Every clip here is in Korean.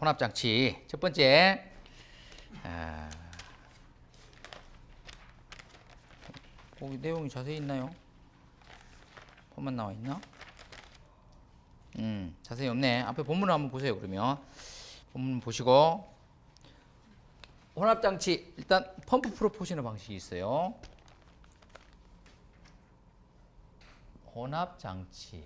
혼합장치 첫 번째 아, 거기 내용이 자세히 있나요? 본만 나와 있나? 음 자세히 없네. 앞에 본문을 한번 보세요. 그러면 본문 보시고 혼합장치 일단 펌프 프로포셔널 방식이 있어요. 혼합장치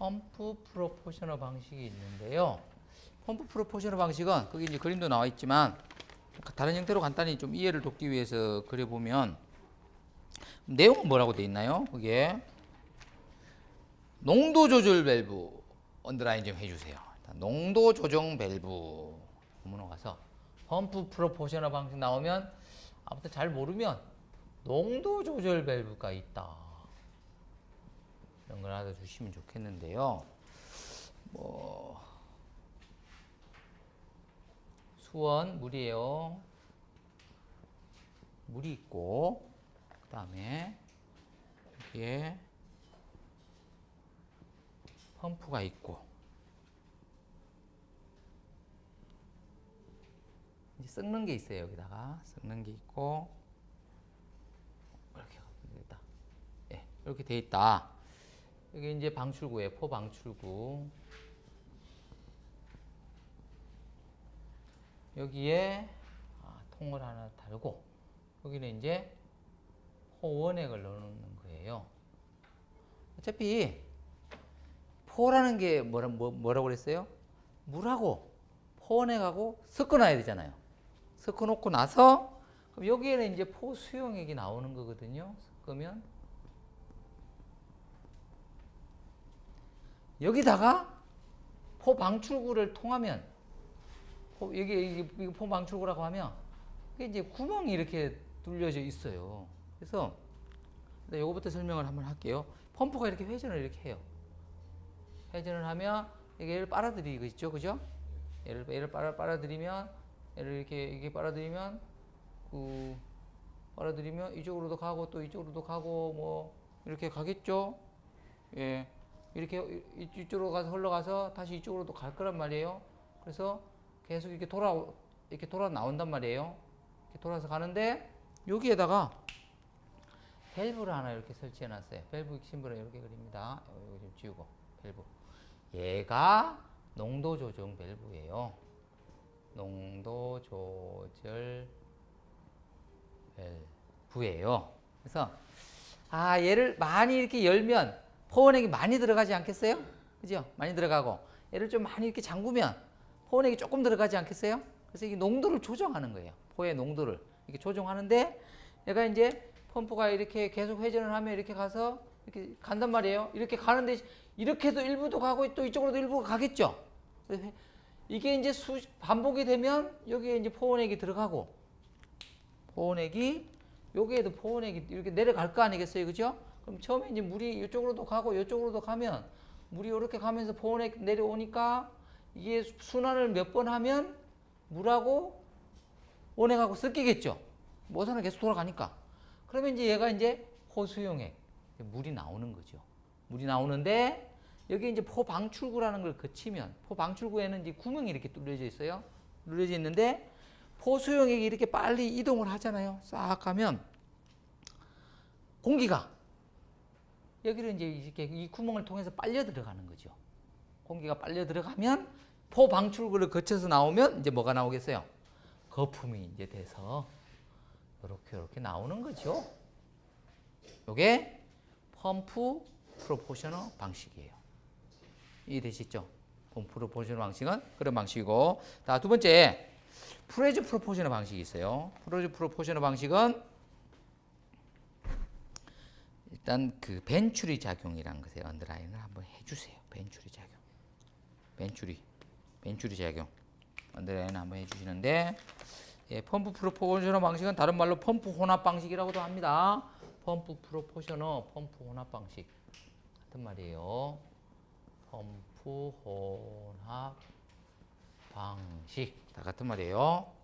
펌프 프로포셔널 방식이 있는데요. 펌프 프로포셔널 방식은 거기 이제 그림도 나와 있지만 다른 형태로 간단히 좀 이해를 돕기 위해서 그려보면 내용은 뭐라고 돼 있나요? 그게 농도 조절 밸브 언더라인 좀 해주세요. 농도 조정 밸브 본문으로 가서 펌프 프로포셔널 방식 나오면 아무튼 잘 모르면 농도 조절 밸브가 있다. 이런 걸 알아주시면 좋겠는데요. 뭐 수원 물이에요. 물이 있고 그 다음에 여기에 펌프가 있고 이제 썩는 게 있어요 여기다가 썩는 게 있고 이렇게 돼 있다. 예, 이렇게 돼 있다. 여기 이제 방출구에 포 방출구 여기에 아, 통을 하나 달고 여기는 이제 포원액을 넣는 거예요. 어차피 포라는 게 뭐라, 뭐, 뭐라고 그랬어요? 물하고 포원액하고 섞어놔야 되잖아요. 섞어놓고 나서 그럼 여기에는 이제 포 수용액이 나오는 거거든요. 섞으면 여기다가 포 방출구를 통하면 포, 여기 이게 포 방출구라고 하면 이게 이제 구멍이 이렇게 뚫려져 있어요. 그래서 이거부터 설명을 한번 할게요. 펌프가 이렇게 회전을 이렇게 해요. 회전을 하면 이게 얘를 빨아들이고 있죠, 그죠? 얘를 얘를 빨아 빨아들이면 얘를 이렇게 이렇게 빨아들이면 그 빨아들이면 이쪽으로도 가고 또 이쪽으로도 가고 뭐 이렇게 가겠죠. 예, 이렇게 이- 이쪽으로 가서 흘러가서 다시 이쪽으로도 갈 거란 말이에요. 그래서 계속 이렇게 돌아 이렇게 돌아 나온단 말이에요. 이렇게 돌아서 가는데 여기에다가 밸브를 하나 이렇게 설치해 놨어요. 밸브 심벌을 이렇게 그립니다. 이거 좀 지우고 밸브. 얘가 농도 조정 밸브예요. 농도 조절 밸브예요. 그래서 아 얘를 많이 이렇게 열면 포원액이 많이 들어가지 않겠어요? 그죠? 많이 들어가고 얘를 좀 많이 이렇게 잠그면 포원액이 조금 들어가지 않겠어요? 그래서 이 농도를 조정하는 거예요. 포의 농도를 이렇게 조정하는데 얘가 이제 펌프가 이렇게 계속 회전을 하면 이렇게 가서 이렇게 간단 말이에요. 이렇게 가는데 이렇게도 일부도 가고 또 이쪽으로도 일부가 가겠죠. 이게 이제 수 반복이 되면 여기에 이제 포원액이 들어가고 포원액이 여기에도 포원액이 이렇게 내려갈 거 아니겠어요, 그죠? 그럼 처음에 이제 물이 이쪽으로도 가고 이쪽으로도 가면 물이 이렇게 가면서 포원액 내려오니까 이게 순환을 몇 번 하면 물하고 원액하고 섞이겠죠. 모선은 계속 돌아가니까. 그러면 이제 얘가 이제 포수용액 물이 나오는 거죠. 물이 나오는데 여기 이제 포 방출구라는 걸 거치면 포 방출구에는 이제 구멍이 이렇게 뚫려져 있어요. 뚫려져 있는데 포수용액이 이렇게 빨리 이동을 하잖아요. 싹 가면 공기가 여기를 이제 이렇게 이 구멍을 통해서 빨려 들어가는 거죠. 공기가 빨려 들어가면 포 방출구를 거쳐서 나오면 이제 뭐가 나오겠어요? 거품이 이제 돼서 이렇게 이렇게 나오는 거죠. 이게 펌프 프로포셔널 방식이에요. 이해되시죠? 펌프 프로포셔널 방식은 그런 방식이고, 자 두 번째 프레즈 프로포셔널 방식이 있어요. 프레즈 프로포셔널 방식은 일단 그 벤츄리 작용이라는 것에 언더라인을 한번 해주세요. 벤츄리 작용, 벤츄리, 벤츄리 작용 언더라인 한번 해주시는데 예, 펌프 프로포셔널 방식은 다른 말로 펌프 혼합 방식이라고도 합니다. 펌프 프로포셔널, 펌프 혼합 방식 같은 말이에요. 펌프 혼합 방식 다 같은 말이에요.